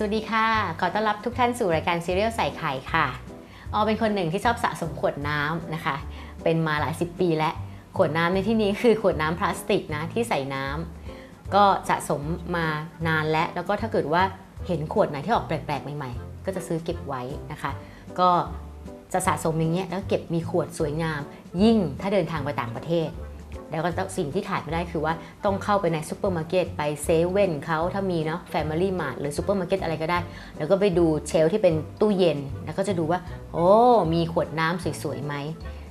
สวัสดีค่ะ ขอต้อนรับทุกท่านสู่รายการซีเรียลใส่ไข่ค่ะ ออเป็นคนหนึ่งที่ชอบสะสมขวดน้ำนะคะ เป็นมาหลายสิบปีแล้วขวดน้ำในที่นี้คือขวดน้ำพลาสติกนะที่ใส่น้ำก็สะสมมานานแล้วแล้วก็ถ้าเกิดว่าเห็นขวดไหนที่ออกแปลกๆใหม่ๆ ก็จะซื้อเก็บไว้นะคะ ก็จะสะสมอย่างเงี้ยแล้วเก็บมีขวดสวยงาม ยิ่งถ้าเดินทางไปต่างประเทศ แล้วก็สิ่งที่ขาดไม่ได้คือว่าต้องเข้าไปในซูเปอร์มาร์เก็ตไปเซเว่นเขาถ้ามีเนาะแฟมิลี่มาร์ทหรือซูเปอร์มาร์เก็ตอะไรก็ได้ แล้วก็ไปดูเชลที่เป็นตู้เย็น แล้วก็จะดูว่า โอ้ มีขวดน้ำสวยๆไหม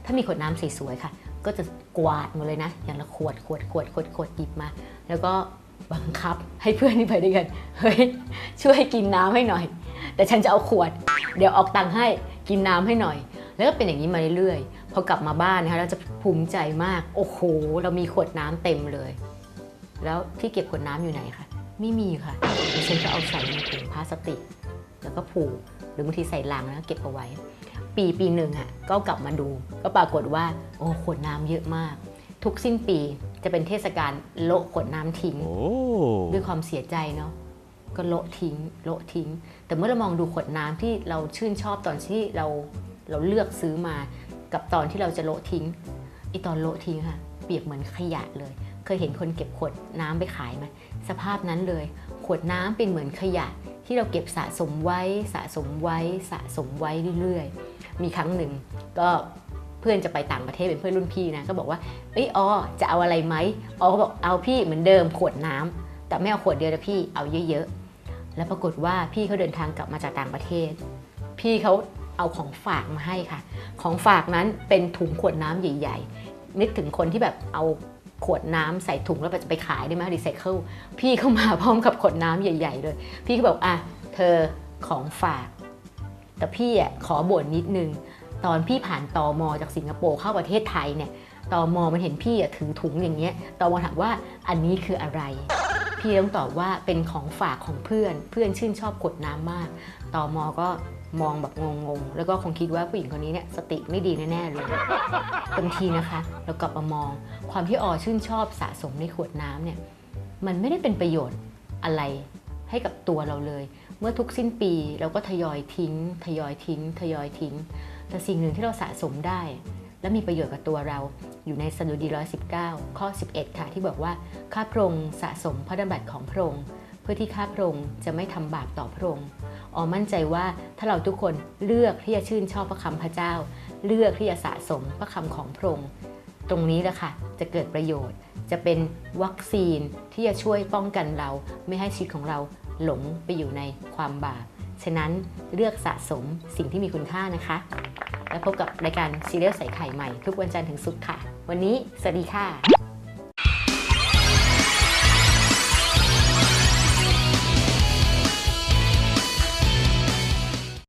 ถ้ามีขวดน้ำสวยๆค่ะ ก็จะกวาดหมดเลยนะ อย่างละขวดขวดขวดขวดขวดหยิบมา แล้วก็บังคับให้เพื่อนที่ไปด้วยกัน เฮ้ย ช่วยกินน้ำให้หน่อย แต่ฉันจะเอาขวด เดี๋ยวออกตังค์ให้กินน้ำให้หน่อย แล้วก็เป็นอย่างนี้มาเรื่อยๆ พอกลับมาบ้านนะคะเราจะภูมิใจมาก โอ้โห เรามีขวดน้ำเต็มเลย แล้วที่เก็บขวดน้ำอยู่ไหนคะ ไม่มีค่ะดิฉันก็เอาใส่ในถุงพลาสติก แล้วก็ผูก หรือบางทีใส่ลังแล้วเก็บเอาไว้ ปีปีหนึ่งอะ ก็กลับมาดู ก็ปรากฏว่า โอ้ขวดน้ำเยอะมาก ทุกสิ้นปีจะเป็นเทศกาลโละขวดน้ำทิ้งโอ้ด้วยความเสียใจเนาะก็โละทิ้งโละทิ้ง แต่เมื่อเรามองดูขวดน้ำที่เราชื่นชอบตอนที่เรา เราเลือกซื้อมากับตอนที่เราจะโละทิ้งไอตอนโละทิ้งค่ะ เปรียบเหมือนขยะเลย เคยเห็นคนเก็บขวดน้ำไปขายไหมสภาพนั้นเลย ขวดน้ำเป็นเหมือนขยะที่เราเก็บสะสมไว้สะสมไว้สะสมไว้เรื่อยๆ มีครั้งหนึ่งก็เพื่อนจะไปต่างประเทศเป็นเพื่อนรุ่นพี่นะก็บอกว่าเอ้ยอ๋อจะเอาอะไรไหมอ๋อก็บอกเอาพี่เหมือนเดิมขวดน้ำแต่ไม่เอาขวดเดียวนะพี่เอาเยอะๆแล้วปรากฏว่าพี่เขาเดินทางกลับมาจากต่างประเทศ พี่เขา เอาของฝากมาให้ค่ะ ของฝากนั้นเป็นถุงขวดน้ำใหญ่ ๆ นึกถึงคนที่แบบเอาขวดน้ำใส่ถุงแล้วจะไปขายได้ไหมรีไซเคิลพี่เข้ามาพร้อมกับขวดน้ำใหญ่ ๆ เลย พี่ก็บอกอะเธอของฝาก แต่พี่อะขอบ่นนิดนึง ตอนพี่ผ่านตอมอจากสิงคโปร์เข้าประเทศไทยเนี่ยตอมอมันเห็นพี่อะถือถุงอย่างเงี้ยตอมอถามว่าอันนี้คืออะไร พี่ต้องตอบว่าเป็นของฝากของเพื่อน เพื่อนชื่นชอบขวดน้ำมากตอมอก็มองแบบงงๆ แล้วก็คงคิดว่าผู้หญิงคนนี้เนี่ยสติไม่ดีแน่ๆเลยบางทีนะคะเรากลับมามอง ความที่ออชื่นชอบสะสมในขวดน้ำเนี่ยมันไม่ได้เป็นประโยชน์อะไรให้กับตัวเราเลย เมื่อทุกสิ้นปีเราก็ทยอยทิ้ง ทยอยทิ้ง ทยอยทิ้ง แต่สิ่งหนึ่งที่เราสะสมได้ และมีประโยชน์กับตัวเราอยู่ในสดุดี119 ข้อ 11 ค่ะ ที่บอกว่าข้าพระองค์สะสมพระดำรัสของพระองค์เพื่อที่ข้าพระองค์จะไม่ทำบาปต่อพระองค์ ออมั่นใจว่าถ้าเราทุกคนเลือกที่จะชื่นชอบพระคำพระเจ้า เลือกที่จะสะสมพระคำของพระองค์ตรงนี้แหละค่ะจะเกิดประโยชน์ จะเป็นวัคซีนที่จะช่วยป้องกันเรา ไม่ให้ชีวิตของเราหลงไปอยู่ในความบาปฉะนั้นเลือกสะสมสิ่งที่มีคุณค่านะคะ แล้วพบกับรายการซีเรียลใส่ไข่ใหม่ทุกวันจันทร์ถึงศุกร์ค่ะ วันนี้สวัสดีค่ะ